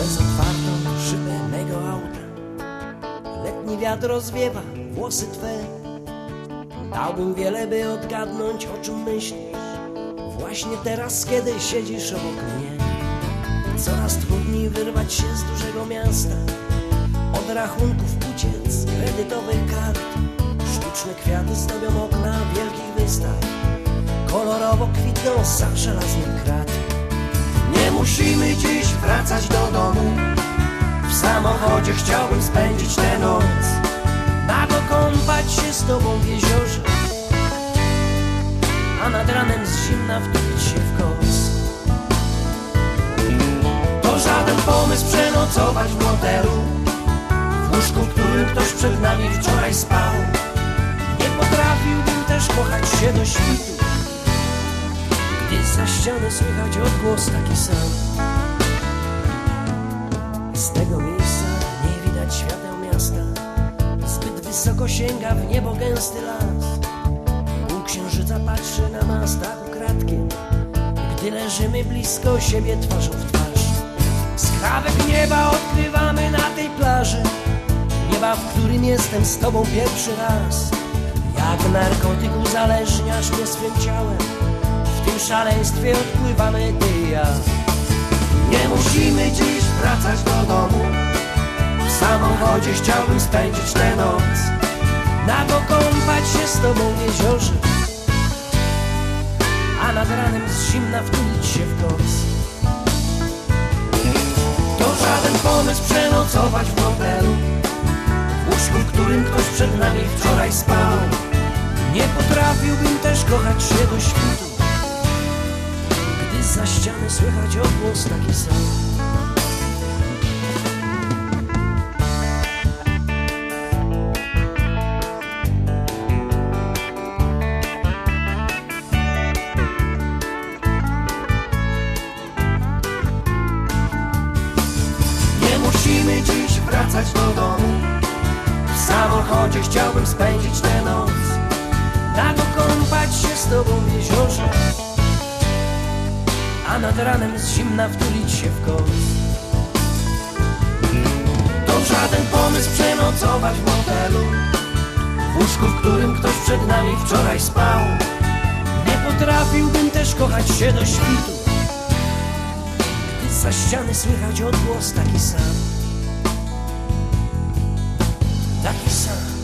Przez otwartą szybę mego auta. Letni wiatr rozwiewa włosy twe. Dałbym wiele, by odgadnąć o czym myślisz. Właśnie teraz, kiedy siedzisz obok mnie Coraz trudniej wyrwać się z dużego miasta. Od rachunków uciec, kredytowych kart Sztuczne kwiaty zdobią okna wielkich wystaw. Kolorowo kwitną za żelaznym krat Nie musimy dziś wracać do domu. W samochodzie chciałbym spędzić tę noc. Nago kąpać się z tobą w jeziorze. A nad ranem z zimna wtulić się w koc To żaden pomysł przenocować w motelu W łóżku, którym ktoś przed nami wczoraj spał. Nie potrafiłbym też kochać się do świtu. Gdy za ściany słychać odgłos taki sam Z tego miejsca nie widać świateł miasta. Zbyt wysoko sięga w niebo gęsty las. Pół księżyca patrzy na nas tak ukradkiem. Gdy leżymy blisko siebie twarzą w twarz. Skrawek nieba odkrywamy na tej plaży. Nieba, w którym jestem z tobą pierwszy raz. Jak narkotyk uzależniasz mnie swym ciałem. W tym szaleństwie odpływamy ty i ja. Nie musimy dziś wracać do samochodzie chciałbym spędzić tę noc. Nago kąpać się z tobą w jeziorze. A nad ranem z zimna wtulić się w koc. To żaden pomysł przenocować w motelu W łóżku, w którym ktoś przed nami wczoraj spał. Nie potrafiłbym też kochać się do świtu. Gdy za ściany słychać odgłos taki sam wracać do domu. W samochodzie chciałbym spędzić tę noc. Nago kąpać się z tobą w jeziorze. A nad ranem z zimna wtulić się w koc. To żaden pomysł przenocować w motelu W łóżku, w którym ktoś przed nami wczoraj spał. Nie potrafiłbym też kochać się do świtu. Za ściany słychać odgłos taki sam Taki sam